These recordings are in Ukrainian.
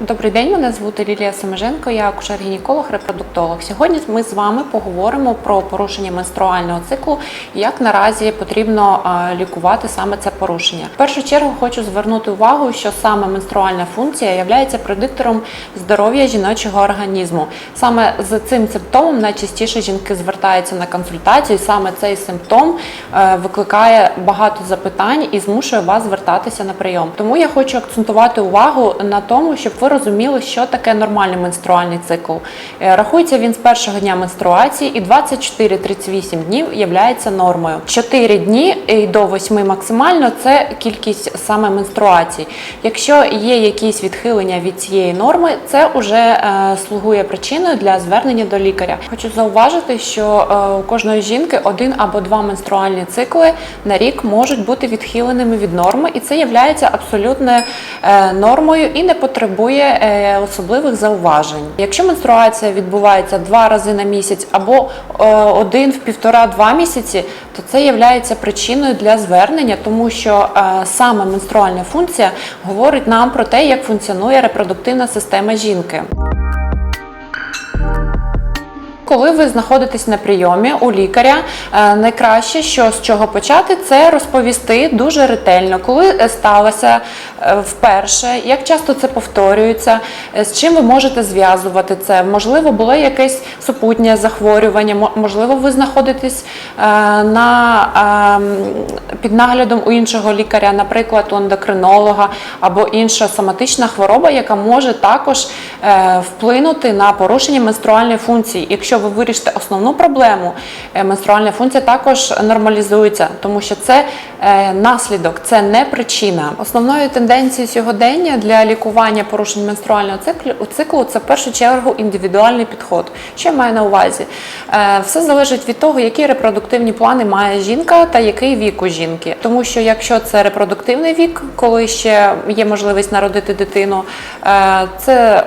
Добрий день, мене звути Лілія Семеженко, я акушер-гінеколог, репродуктолог. Сьогодні ми з вами поговоримо про порушення менструального циклу і як наразі потрібно лікувати саме це порушення. В першу чергу хочу звернути увагу, що саме менструальна функція є предиктором здоров'я жіночого організму. Саме з цим симптомом найчастіше жінки звертаються на консультацію. і Саме цей симптом е, викликає багато запитань і змушує вас звертатися на прийом. Тому я хочу акцентувати увагу на тому, щоб ви розуміли, що таке нормальний менструальний цикл. Е, Рахується він з першого дня менструації і 24-38 днів є нормою. 4 дні і до 8 максимально це кількість саме менструацій. Якщо є якісь відхилення від цієї норми, це вже е, слугує причиною для звернення до лікаря. Хочу зауважити, що е, у кожної жінки один або два менструальні цикли на рік можуть бути відхиленими від норми, і це є абсолютною е, нормою і не потребує е, особливих зауважень. Якщо менструація відбувається два рази на місяць або е, один в півтора-два місяці, то це є причиною для звернення, тому що е, саме менструальна функція говорить нам про те, як функціонує репродуктивна система жінки. Коли ви знаходитесь на прийомі у лікаря, е, найкраще, що з чого почати, це розповісти дуже ретельно, коли е, сталося е, вперше, як часто це повторюється, з чим ви можете зв'язувати це. Можливо, було якесь супутнє захворювання, можливо, ви знаходитесь на, під наглядом у іншого лікаря, наприклад, у ендокринолога або інша соматична хвороба, яка може також вплинути на порушення менструальної функції. Якщо ви вирішите основну проблему, е, менструальна функція також нормалізується, тому що це е, наслідок, це не причина. Основною тенденцією сьогодення для лікування порушень менструального циклу, це в першу чергу індивідуальний підход. Що я маю на увазі? Е, Все залежить від того, які репродуктивні плани має жінка та який вік у жінки. Тому що якщо це репродуктивний вік, коли ще є можливість народити дитину, це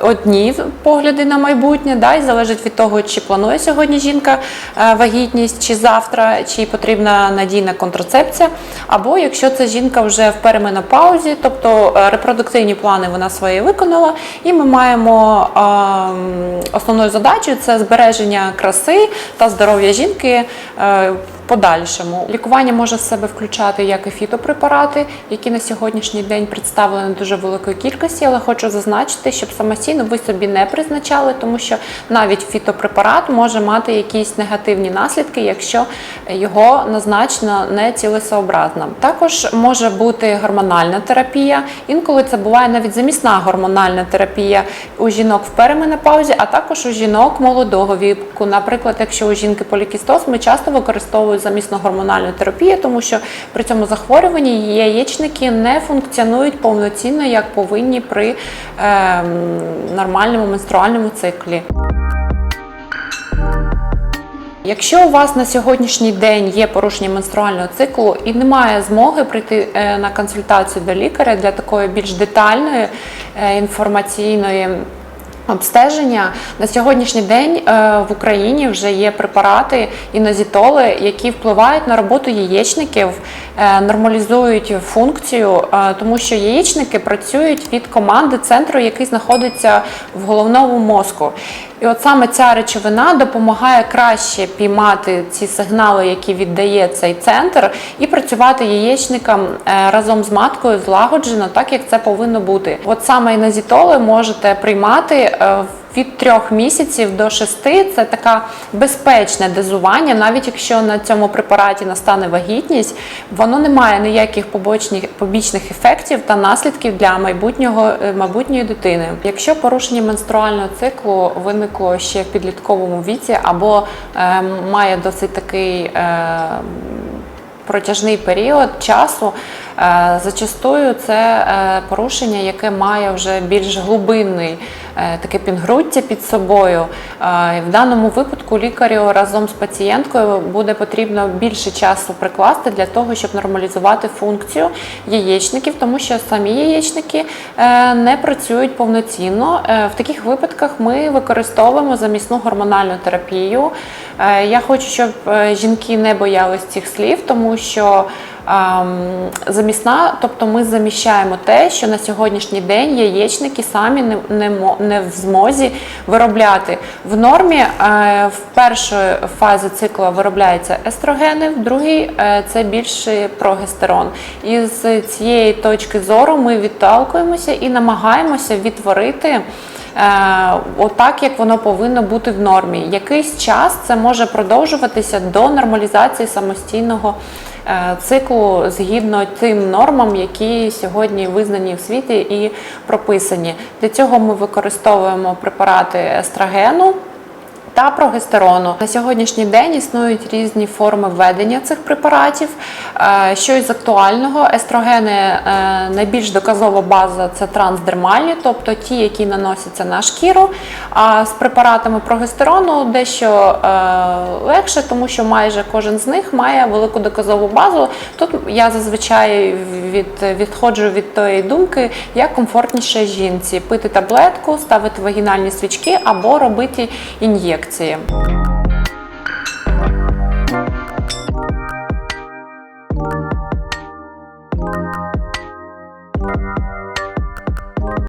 одні погляди на майбутнє, да, і залежить від того, чи планує сьогодні жінка е, вагітність, чи завтра, чи потрібна надійна контрацепція. Або якщо це жінка вже в переменопаузі, тобто е, репродуктивні плани вона свої виконала, і ми маємо ем, основною задачею це збереження краси та здоров'я жінки. Подальшому лікування може в себе включати як і фітопрепарати, які на сьогоднішній день представлені дуже великої кількості, але хочу зазначити, щоб самостійно ви собі не призначали, тому що навіть фітопрепарат може мати якісь негативні наслідки, якщо його назначено не цілесообразно. Також може бути гормональна терапія. Інколи це буває навіть замісна гормональна терапія у жінок в переменопаузі, а також у жінок молодого віку. Наприклад, якщо у жінки полікістоз, ми часто використовуємо замісну гормональну терапію, тому що при цьому захворюванні яєчники не функціонують повноцінно, як повинні при ем, нормальному менструальному циклі. Якщо у вас на сьогоднішній день є порушення менструального циклу і немає змоги прийти е, на консультацію до лікаря для такої більш детальної е, інформаційної обстеження, на сьогоднішній день е, в Україні вже є препарати інозітоли, які впливають на роботу яєчників, е, нормалізують функцію, е, тому що яєчники працюють від команди центру, який знаходиться в головному мозку. І от саме ця речовина допомагає краще піймати ці сигнали, які віддає цей центр, і працювати яєчникам разом з маткою злагоджено, так як це повинно бути. От саме інозітоли можете приймати від трьох місяців до шести. Це таке безпечне дозування, навіть якщо на цьому препараті настане вагітність, воно не має ніяких побочних побічних ефектів та наслідків для майбутнього е, майбутньої дитини. Якщо порушення менструального циклу виникло ще в підлітковому віці або е, має досить такий е, протяжний період часу. Е, Зачастую це е, порушення, яке має вже більш глибинний е, таке підґрунтя під собою. В даному випадку лікарю разом з пацієнткою буде потрібно більше часу прикласти для того, щоб нормалізувати функцію яєчників, тому що самі яєчники не працюють повноцінно. В таких випадках ми використовуємо замісну гормональну терапію. Я хочу, щоб жінки не боялись цих слів, тому що замісна, тобто ми заміщаємо те, що на сьогоднішній день яєчники самі не, не, не в змозі виробляти. В нормі е, в першої фазі цикла виробляються естрогени, в другій е, це більше прогестерон. І з цієї точки зору ми відталкуємося і намагаємося відтворити. Е, Отак, як воно повинно бути в нормі. Якийсь час це може продовжуватися до нормалізації самостійного циклу згідно тим нормам, які сьогодні визнані в світі і прописані. Для цього ми використовуємо препарати естрогену. Та прогестерону на сьогоднішній день існують різні форми введення цих препаратів. Е, Що із актуального, естрогени е, найбільш доказова база це трансдермальні, тобто ті, які наносяться на шкіру. А з препаратами прогестерону дещо е, легше, тому що майже кожен з них має велику доказову базу. Тут я зазвичай від, відходжу від тої думки, як комфортніше жінці пити таблетку, ставити вагінальні свічки або робити ін'єкції.